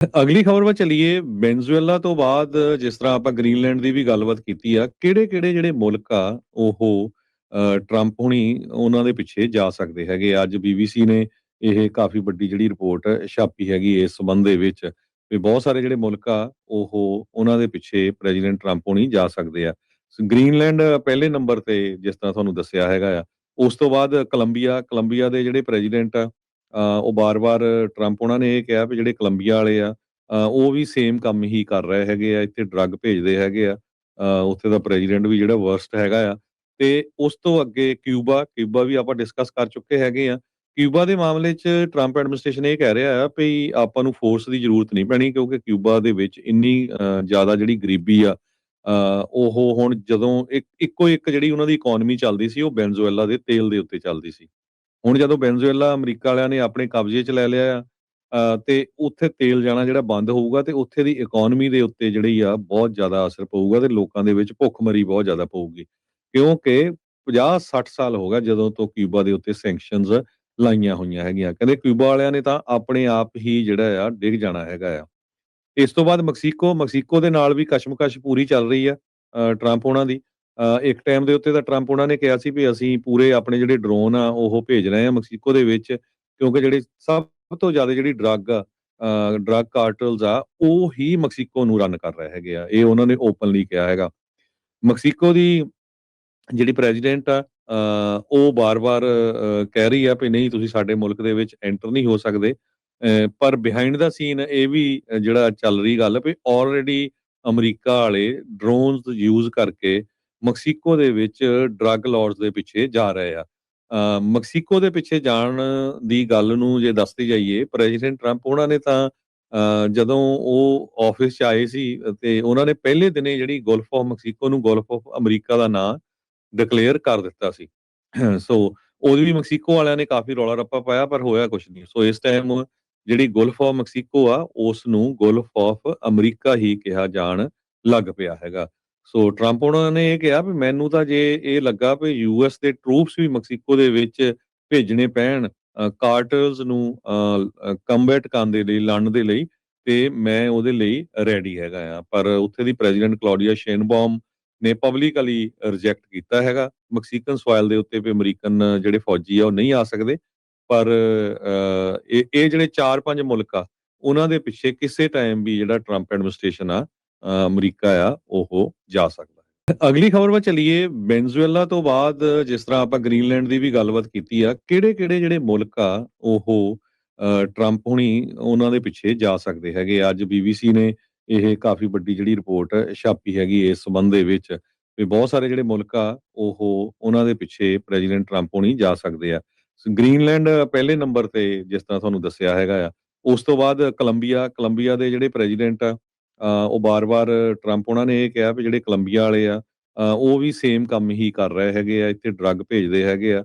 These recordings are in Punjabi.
ਅਗਲੀ ਖਬਰ ਵੱਲ ਚੱਲੀਏ, ਵੈਨਜ਼ੂਏਲਾ ਤੋਂ ਬਾਅਦ ਜਿਸ ਤਰ੍ਹਾਂ ਆਪਾਂ ਗ੍ਰੀਨਲੈਂਡ ਦੀ ਵੀ ਗੱਲਬਾਤ ਕੀਤੀ ਆ, ਕਿਹੜੇ-ਕਿਹੜੇ ਜਿਹੜੇ ਮੁਲਕ ਆ, ਉਹ ਟਰੰਪ ਹੁਣੀ ਉਹਨਾਂ ਦੇ ਪਿੱਛੇ ਜਾ ਸਕਦੇ ਹੈਗੇ ਆ। ਅੱਜ ਬੀਬੀਸੀ ਨੇ ਇਹ ਕਾਫੀ ਵੱਡੀ ਜਿਹੜੀ ਰਿਪੋਰਟ ਛਾਪੀ ਹੈਗੀ ਇਸ ਸੰਬੰਧ ਦੇ ਵਿੱਚ ਵੀ ਬਹੁਤ ਸਾਰੇ ਜਿਹੜੇ ਮੁਲਕ ਆ, ਉਹ ਉਹਨਾਂ ਦੇ ਪਿੱਛੇ ਪ੍ਰੈਜ਼ੀਡੈਂਟ ਟਰੰਪ ਹੁਣੀ ਜਾ ਸਕਦੇ ਆ ਗ੍ਰੀਨਲੈਂਡ ਪਹਿਲੇ ਨੰਬਰ ਤੇ ਜਿਸ ਤਰ੍ਹਾਂ ਤੁਹਾਨੂੰ ਦੱਸਿਆ ਹੈਗਾ ਆ, ਉਸ ਤੋਂ ਬਾਅਦ ਕੋਲੰਬੀਆ ਕੋਲੰਬੀਆ ਦੇ ਜਿਹੜੇ ਪ੍ਰੈਜ਼ੀਡੈਂਟ ਆ ਉਹ ਬਾਰ-ਬਾਰ ਟਰੰਪ ਉਹਨਾਂ ਨੇ ਇਹ ਕਿਹਾ ਵੀ ਜਿਹੜੇ ਕੋਲੰਬੀਆ ਵਾਲੇ ਆ ਉਹ ਵੀ ਸੇਮ ਕੰਮ ਹੀ ਕਰ ਰਹੇ ਹੈਗੇ ਆ, ਇੱਥੇ ਡਰੱਗ ਭੇਜਦੇ ਹੈਗੇ ਆ ਉੱਥੇ ਦਾ ਪ੍ਰੈਜ਼ੀਡੈਂਟ ਵੀ ਜਿਹੜਾ ਵਰਸਟ ਹੈਗਾ ਆ। ਤੇ ਉਸ ਤੋਂ ਅੱਗੇ ਕਿਊਬਾ ਕਿਊਬਾ ਵੀ ਆਪਾਂ ਡਿਸਕਸ ਕਰ ਚੁੱਕੇ ਹੈਗੇ ਆ। ਕਿਊਬਾ ਦੇ ਮਾਮਲੇ 'ਚ ਟਰੰਪ ਐਡਮਿਨਿਸਟ੍ਰੇਸ਼ਨ ਇਹ ਕਹਿ ਰਿਹਾ ਆ ਵੀ ਆਪਾਂ ਨੂੰ ਫੋਰਸ ਦੀ ਜ਼ਰੂਰਤ ਨਹੀਂ ਪੈਣੀ ਕਿਉਂਕਿ ਕਿਊਬਾ ਦੇ ਵਿੱਚ ਇੰਨੀ ਜ਼ਿਆਦਾ ਜਿਹੜੀ ਗਰੀਬੀ ਆ ਉਹ ਹੁਣ ਜਦੋਂ ਇੱਕ, ਇੱਕੋ ਇੱਕ ਜਿਹੜੀ ਉਹਨਾਂ ਦੀ ਇਕਨੋਮੀ ਚੱਲਦੀ ਸੀ ਉਹ ਵੈਨਜ਼ੂਏਲਾ ਦੇ ਤੇਲ ਦੇ ਉੱਤੇ ਚੱਲਦੀ ਸੀ। ਹੁਣ ਜਦੋਂ ਵੈਨਜ਼ੂਏਲਾ, ਅਮਰੀਕਾ ਵਾਲਿਆਂ ਨੇ ਆਪਣੇ ਕਬਜ਼ੇ 'ਚ ਲੈ ਲਿਆ ਆ ਤੇ ਉੱਥੇ ਤੇਲ ਜਾਣਾ ਜਿਹੜਾ ਬੰਦ ਹੋਊਗਾ ਤੇ ਉੱਥੇ ਦੀ ਇਕਨੋਮੀ ਦੇ ਉੱਤੇ ਜਿਹੜੀ ਆ ਬਹੁਤ ਜ਼ਿਆਦਾ ਅਸਰ ਪਊਗਾ ਤੇ ਲੋਕਾਂ ਦੇ ਵਿੱਚ ਭੁੱਖਮਰੀ ਬਹੁਤ ਜ਼ਿਆਦਾ ਪਊਗੀ। ਕਿਉਂਕਿ 50-60 ਸਾਲ ਹੋ ਗਿਆ ਜਦੋਂ ਤੋਂ ਕਿਊਬਾ ਦੇ ਉੱਤੇ ਸੈਂਕਸ਼ਨਸ ਲਾਈਆਂ ਹੋਈਆਂ ਹੈਗੀਆਂ। ਕਹਿੰਦੇ ਕਿਊਬਾ ਵਾਲਿਆਂ ਨੇ ਤਾਂ ਆਪਣੇ ਆਪ ਹੀ ਜਿਹੜਾ ਆ ਡਿੱਗ ਜਾਣਾ ਹੈਗਾ ਆ। ਇਸ ਤੋਂ ਬਾਅਦ ਮੈਕਸੀਕੋ ਮੈਕਸੀਕੋ ਦੇ ਨਾਲ ਵੀ ਕਸ਼ਮਕਸ਼ ਪੂਰੀ ਚੱਲ ਰਹੀ ਆ ਟਰੰਪ ਉਹਨਾਂ ਦੀ। ਇੱਕ ਟਾਈਮ ਦੇ ਉੱਤੇ ਤਾਂ ਟਰੰਪ ਉਹਨਾਂ ਨੇ ਕਿਹਾ ਸੀ ਵੀ ਅਸੀਂ ਪੂਰੇ ਆਪਣੇ ਜਿਹੜੇ ਡਰੋਨ ਆ ਉਹ ਭੇਜ ਰਹੇ ਆ ਮੈਕਸੀਕੋ ਦੇ ਵਿੱਚ ਕਿਉਂਕਿ ਜਿਹੜੇ ਸਭ ਤੋਂ ਜ਼ਿਆਦਾ ਜਿਹੜੀ ਡਰੱਗ ਆ ਡਰੱਗ ਕਾਰਟਲਸ ਆ ਉਹ ਹੀ ਮੈਕਸੀਕੋ ਨੂੰ ਰਨ ਕਰ ਰਹੇ ਹੈਗੇ ਆ। ਇਹ ਉਹਨਾਂ ਨੇ ਓਪਨਲੀ ਕਿਹਾ ਹੈਗਾ। ਮੈਕਸੀਕੋ ਦੀ ਜਿਹੜੀ ਪ੍ਰੈਜ਼ੀਡੈਂਟ ਆ ਉਹ ਬਾਰ-ਬਾਰ ਕਹਿ ਰਹੀ ਆ ਵੀ ਨਹੀਂ ਤੁਸੀਂ ਸਾਡੇ ਮੁਲਕ ਦੇ ਵਿੱਚ ਐਂਟਰ ਨਹੀਂ ਹੋ ਸਕਦੇ। ਅ, ਪਰ ਬਿਹਾਈਂਡ ਦਾ ਸੀਨ ਇਹ ਵੀ ਜਿਹੜਾ ਚੱਲ ਰਹੀ ਗੱਲ ਵੀ ਆਲਰੇਡੀ ਅਮਰੀਕਾ ਵਾਲੇ ਡਰੋਨਸ ਯੂਜ਼ ਕਰਕੇ ਮੈਕਸੀਕੋ ਦੇ ਵਿੱਚ ਡਰੱਗ ਲਾਰਡਸ ਦੇ ਪਿੱਛੇ ਜਾ ਰਹੇ ਆ। ਮੈਕਸੀਕੋ ਦੇ ਪਿੱਛੇ ਜਾਣ ਦੀ ਗੱਲ ਨੂੰ ਜੇ ਦੱਸਦੇ ਜਾਈਏ, ਪ੍ਰੈਜ਼ੀਡੈਂਟ ਟਰੰਪ ਉਹਨਾਂ ਨੇ ਤਾਂ ਜਦੋਂ ਉਹ ਆਫਿਸ 'ਚ ਆਏ ਸੀ ਤੇ ਉਹਨਾਂ ਨੇ ਪਹਿਲੇ ਦਿਨੇ ਜਿਹੜੀ ਗਲਫ ਆਫ ਮੈਕਸੀਕੋ ਨੂੰ ਗਲਫ ਆਫ ਅਮਰੀਕਾ ਦਾ ਨਾਂ ਡਿਕਲੇਅਰ ਕਰ ਦਿੱਤਾ ਸੀ। ਸੋ ਉਹਦੀ ਵੀ ਮੈਕਸੀਕੋ ਵਾਲਿਆਂ ਨੇ ਕਾਫੀ ਰੌਲਾ ਰੱਪਾ ਪਾਇਆ, ਪਰ ਹੋਇਆ ਕੁਝ ਨਹੀਂ। ਸੋ ਇਸ ਟਾਈਮ ਜਿਹੜੀ ਗਲਫ ਆਫ ਮੈਕਸੀਕੋ ਆ, ਉਸ ਨੂੰ ਗਲਫ ਆਫ ਅਮਰੀਕਾ ਹੀ ਕਿਹਾ ਜਾਣ ਲੱਗ ਪਿਆ ਹੈਗਾ। ਸੋ ਟਰੰਪ ਉਹਨਾਂ ਨੇ ਇਹ ਕਿਹਾ ਵੀ ਮੈਨੂੰ ਤਾਂ ਜੇ ਇਹ ਲੱਗਾ ਵੀ ਯੂਐਸ ਦੇ ਟਰੂਪਸ ਵੀ ਮੈਕਸੀਕੋ ਦੇ ਵਿੱਚ ਭੇਜਣੇ ਪੈਣ ਕਾਰਟਲਸ ਨੂੰ ਕੰਬੈਟ ਕਰਨ ਦੇ ਲਈ, ਲੜਨ ਦੇ ਲਈ, ਤੇ ਮੈਂ ਉਹਦੇ ਲਈ ਰੈਡੀ ਹੈਗਾ ਆ। ਪਰ ਉੱਥੇ ਦੀ ਪ੍ਰੈਜ਼ੀਡੈਂਟ ਕਲੌਡੀਆ ਸ਼ੇਨਬਾਮ ਨੇ ਪਬਲਿਕਲੀ ਰਿਜੈਕਟ ਕੀਤਾ ਹੈਗਾ। ਮੈਕਸੀਕਨ ਸੋਇਲ ਦੇ ਉੱਤੇ ਵੀ ਅਮਰੀਕਨ ਜਿਹੜੇ ਫੌਜੀ ਆ, ਉਹ ਨਹੀਂ ਆ ਸਕਦੇ। ਪਰ ਇਹ ਇਹ ਜਿਹੜੇ 4-5 ਮੁਲਕ ਆ, ਉਹਨਾਂ ਦੇ ਪਿੱਛੇ ਕਿਸੇ ਟਾਈਮ ਵੀ ਜਿਹੜਾ ਟਰੰਪ ਐਡਮਿਨਿਸਟ੍ਰੇਸ਼ਨ ਆ ਅਮਰੀਕਾ ਆ, ਉਹ ਜਾ ਸਕਦਾ ਹੈ ਅਗਲੀ ਖਬਰ ਵੱਲ ਚਲੀਏ, ਵੈਨਜ਼ੂਏਲਾ ਤੋਂ ਬਾਅਦ ਜਿਸ ਤਰ੍ਹਾਂ ਆਪਾਂ ਗ੍ਰੀਨਲੈਂਡ ਦੀ ਵੀ ਗੱਲਬਾਤ ਕੀਤੀ ਆ, ਕਿਹੜੇ-ਕਿਹੜੇ ਜਿਹੜੇ ਮੁਲਕ ਆ, ਉਹ ਟਰੰਪ ਹੁਣੀ ਉਹਨਾਂ ਦੇ ਪਿੱਛੇ ਜਾ ਸਕਦੇ ਹੈਗੇ ਆ। ਅੱਜ ਬੀਬੀਸੀ ਨੇ ਇਹ ਕਾਫੀ ਵੱਡੀ ਜਿਹੜੀ ਰਿਪੋਰਟ ਛਾਪੀ ਹੈਗੀ ਇਸ ਸੰਬੰਧ ਦੇ ਵਿੱਚ ਵੀ ਬਹੁਤ ਸਾਰੇ ਜਿਹੜੇ ਮੁਲਕ ਆ, ਉਹ ਉਹਨਾਂ ਦੇ ਪਿੱਛੇ ਪ੍ਰੈਜ਼ੀਡੈਂਟ ਟਰੰਪ ਹੋਣੀ ਜਾ ਸਕਦੇ ਆ ਗ੍ਰੀਨਲੈਂਡ ਪਹਿਲੇ ਨੰਬਰ ਤੇ ਜਿਸ ਤਰ੍ਹਾਂ ਤੁਹਾਨੂੰ ਦੱਸਿਆ ਹੈਗਾ ਆ, ਉਸ ਤੋਂ ਬਾਅਦ ਕੋਲੰਬੀਆ ਕੋਲੰਬੀਆ ਦੇ ਜਿਹੜੇ ਪ੍ਰੈਜ਼ੀਡੈਂਟ ਆ ਉਹ ਬਾਰ-ਬਾਰ ਟਰੰਪ ਉਹਨਾਂ ਨੇ ਇਹ ਕਿਹਾ ਵੀ ਜਿਹੜੇ ਕੋਲੰਬੀਆ ਵਾਲੇ ਆ ਉਹ ਵੀ ਸੇਮ ਕੰਮ ਹੀ ਕਰ ਰਹੇ ਹੈਗੇ ਆ, ਇੱਥੇ ਡਰੱਗ ਭੇਜਦੇ ਹੈਗੇ ਆ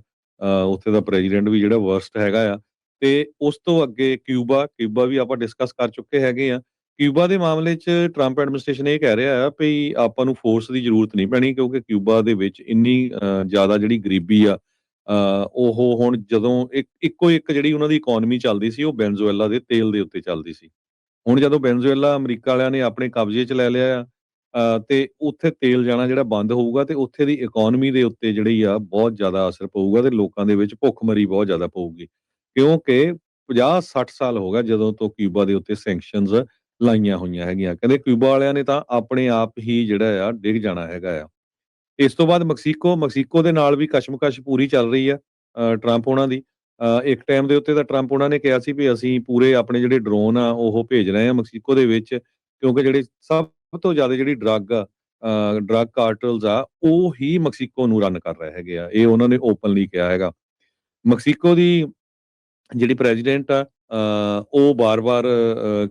ਉੱਥੇ ਦਾ ਪ੍ਰੈਜ਼ੀਡੈਂਟ ਵੀ ਜਿਹੜਾ ਵਰਸਟ ਹੈਗਾ ਆ। ਤੇ ਉਸ ਤੋਂ ਅੱਗੇ ਕਿਊਬਾ ਕਿਊਬਾ ਵੀ ਆਪਾਂ ਡਿਸਕਸ ਕਰ ਚੁੱਕੇ ਹੈਗੇ ਆ। ਕਿਊਬਾ ਦੇ ਮਾਮਲੇ 'ਚ ਟਰੰਪ ਐਡਮਿਨਿਸਟ੍ਰੇਸ਼ਨ ਇਹ ਕਹਿ ਰਿਹਾ ਆ ਵੀ ਆਪਾਂ ਨੂੰ ਫੋਰਸ ਦੀ ਜ਼ਰੂਰਤ ਨਹੀਂ ਪੈਣੀ ਕਿਉਂਕਿ ਕਿਊਬਾ ਦੇ ਵਿੱਚ ਇੰਨੀ ਜ਼ਿਆਦਾ ਜਿਹੜੀ ਗਰੀਬੀ ਆ ਉਹ ਹੁਣ ਜਦੋਂ ਇੱਕ, ਇੱਕੋ ਇੱਕ ਜਿਹੜੀ ਉਹਨਾਂ ਦੀ ਇਕਨੋਮੀ ਚੱਲਦੀ ਸੀ ਉਹ ਵੈਨਜ਼ੂਏਲਾ ਦੇ ਤੇਲ ਦੇ ਉੱਤੇ ਚੱਲਦੀ ਸੀ। ਹੁਣ ਜਦੋਂ ਵੈਨਜ਼ੂਏਲਾ ਅਮਰੀਕਾ ਵਾਲਿਆਂ ਨੇ ਆਪਣੇ ਕਬਜ਼ੇ 'ਚ ਲੈ ਲਿਆ ਆ ਅ, ਤੇ ਉੱਥੇ ਤੇਲ ਜਾਣਾ ਜਿਹੜਾ ਬੰਦ ਹੋਊਗਾ ਤੇ ਉੱਥੇ ਦੀ ਇਕਨੋਮੀ ਦੇ ਉੱਤੇ ਜਿਹੜੀ ਆ ਬਹੁਤ ਜ਼ਿਆਦਾ ਅਸਰ ਪਊਗਾ ਤੇ ਲੋਕਾਂ ਦੇ ਵਿੱਚ ਭੁੱਖਮਰੀ ਬਹੁਤ ਜ਼ਿਆਦਾ ਪਊਗੀ। ਕਿਉਂਕਿ 50-60 ਸਾਲ ਹੋ ਗਿਆ ਜਦੋਂ ਤੋਂ ਕਿਊਬਾ ਦੇ ਉੱਤੇ ਸੈਂਕਸ਼ਨਸ ਲਾਈਆਂ ਹੋਈਆਂ ਹੈਗੀਆਂ। ਕਹਿੰਦੇ ਕਿਊਬਾ ਵਾਲਿਆਂ ਨੇ ਤਾਂ ਆਪਣੇ ਆਪ ਹੀ ਜਿਹੜਾ ਆ ਡਿੱਗ ਜਾਣਾ ਹੈਗਾ ਆ। ਇਸ ਤੋਂ ਬਾਅਦ ਮੈਕਸੀਕੋ ਮੈਕਸੀਕੋ ਦੇ ਨਾਲ ਵੀ ਕਸ਼ਮਕਸ਼ ਪੂਰੀ ਚੱਲ ਰਹੀ ਆ ਟਰੰਪ ਉਹਨਾਂ ਦੀ। ਇੱਕ ਟਾਈਮ ਦੇ ਉੱਤੇ ਤਾਂ ਟਰੰਪ ਉਹਨਾਂ ਨੇ ਕਿਹਾ ਸੀ ਵੀ ਅਸੀਂ ਪੂਰੇ ਆਪਣੇ ਜਿਹੜੇ ਡਰੋਨ ਆ ਉਹ ਭੇਜ ਰਹੇ ਆ ਮੈਕਸੀਕੋ ਦੇ ਵਿੱਚ ਕਿਉਂਕਿ ਜਿਹੜੇ ਸਭ ਤੋਂ ਜ਼ਿਆਦਾ ਜਿਹੜੀ ਡਰੱਗ ਆ ਡਰੱਗ ਕਾਰਟਲਸ ਆ ਉਹ ਹੀ ਮੈਕਸੀਕੋ ਨੂੰ ਰਨ ਕਰ ਰਹੇ ਹੈਗੇ ਆ। ਇਹ ਉਹਨਾਂ ਨੇ ਓਪਨਲੀ ਕਿਹਾ ਹੈਗਾ। ਮੈਕਸੀਕੋ ਦੀ ਜਿਹੜੀ ਪ੍ਰੈਜ਼ੀਡੈਂਟ ਆ ਉਹ ਬਾਰ-ਬਾਰ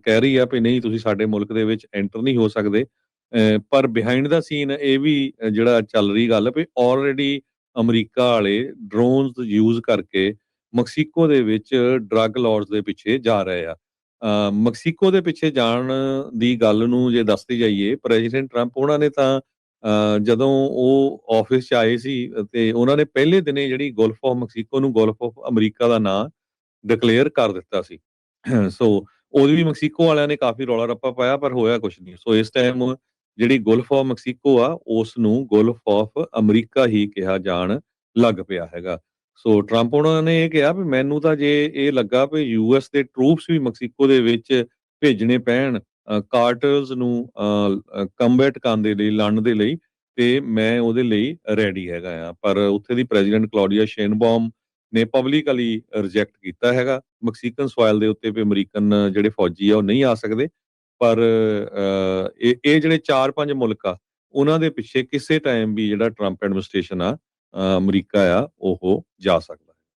ਕਹਿ ਰਹੀ ਆ ਵੀ ਨਹੀਂ ਤੁਸੀਂ ਸਾਡੇ ਮੁਲਕ ਦੇ ਵਿੱਚ ਐਂਟਰ ਨਹੀਂ ਹੋ ਸਕਦੇ। ਅ, ਪਰ ਬਿਹਾਈਂਡ ਦਾ ਸੀਨ ਇਹ ਵੀ ਜਿਹੜਾ ਚੱਲ ਰਹੀ ਗੱਲ ਵੀ ਆਲਰੇਡੀ ਅਮਰੀਕਾ ਵਾਲੇ ਡਰੋਨਸ ਯੂਜ਼ ਕਰਕੇ ਮੈਕਸੀਕੋ ਦੇ ਵਿੱਚ ਡਰੱਗ ਲਾਰਡਸ ਦੇ ਪਿੱਛੇ ਜਾ ਰਹੇ ਆ। ਮੈਕਸੀਕੋ ਦੇ ਪਿੱਛੇ ਜਾਣ ਦੀ ਗੱਲ ਨੂੰ ਜੇ ਦੱਸਦੇ ਜਾਈਏ, ਪ੍ਰੈਜ਼ੀਡੈਂਟ ਟਰੰਪ ਉਹਨਾਂ ਨੇ ਤਾਂ ਜਦੋਂ ਉਹ ਆਫਿਸ 'ਚ ਆਏ ਸੀ ਤੇ ਉਹਨਾਂ ਨੇ ਪਹਿਲੇ ਦਿਨੇ ਜਿਹੜੀ ਗਲਫ ਆਫ ਮੈਕਸੀਕੋ ਨੂੰ ਗਲਫ ਆਫ ਅਮਰੀਕਾ ਦਾ ਨਾਂ ਡਿਕਲੇਅਰ ਕਰ ਦਿੱਤਾ ਸੀ। ਸੋ ਉਹਦੀ ਵੀ ਮੈਕਸੀਕੋ ਵਾਲਿਆਂ ਨੇ ਕਾਫੀ ਰੌਲਾ ਰੱਪਾ ਪਾਇਆ, ਪਰ ਹੋਇਆ ਕੁਝ ਨਹੀਂ। ਸੋ ਇਸ ਟਾਈਮ ਜਿਹੜੀ ਗੁਲਫ ਆਫ ਮੈਕਸੀਕੋ ਆ, ਉਸ ਨੂੰ ਗੁਲਫ ਆਫ ਅਮਰੀਕਾ ਹੀ ਕਿਹਾ ਜਾਣ ਲੱਗ ਪਿਆ ਹੈਗਾ। ਸੋ ਟਰੰਪ ਉਹਨਾਂ ਨੇ ਇਹ ਕਿਹਾ ਵੀ ਮੈਨੂੰ ਤਾਂ ਜੇ ਇਹ ਲੱਗਾ ਵੀ ਯੂਐਸ ਦੇ ਟਰੂਪਸ ਵੀ ਮੈਕਸੀਕੋ ਦੇ ਵਿੱਚ ਭੇਜਣੇ ਪੈਣ ਕਾਰਟਰਸ ਨੂੰ ਕੰਬੈਟ ਕਰਨ ਦੇ ਲਈ, ਲੜਨ ਦੇ ਲਈ, ਤੇ ਮੈਂ ਉਹਦੇ ਲਈ ਰੈਡੀ ਹੈਗਾ ਆ। ਪਰ ਉੱਥੇ ਦੀ ਪ੍ਰੈਜ਼ੀਡੈਂਟ ਕਲੌਡੀਆ ਸ਼ੇਨਬਾਮ ਨੇ ਪਬਲਿਕਲੀ ਰਿਜੈਕਟ ਕੀਤਾ ਹੈਗਾ। ਮੈਕਸੀਕਨ ਸੋਇਲ ਦੇ ਉੱਤੇ ਵੀ ਅਮਰੀਕਨ ਜਿਹੜੇ ਫੌਜੀ ਆ ਉਹ ਨਹੀਂ ਆ ਸਕਦੇ। ਪਰ ਇਹ ਇਹ ਜਿਹੜੇ 4-5 ਮੁਲਕ ਆ, ਉਹਨਾਂ ਦੇ ਪਿੱਛੇ ਕਿਸੇ ਟਾਈਮ ਵੀ ਜਿਹੜਾ ਟਰੰਪ ਐਡਮਿਨਿਸਟ੍ਰੇਸ਼ਨ ਆ ਅਮਰੀਕਾ ਆ ਉਹ ਜਾ ਸਕਦਾ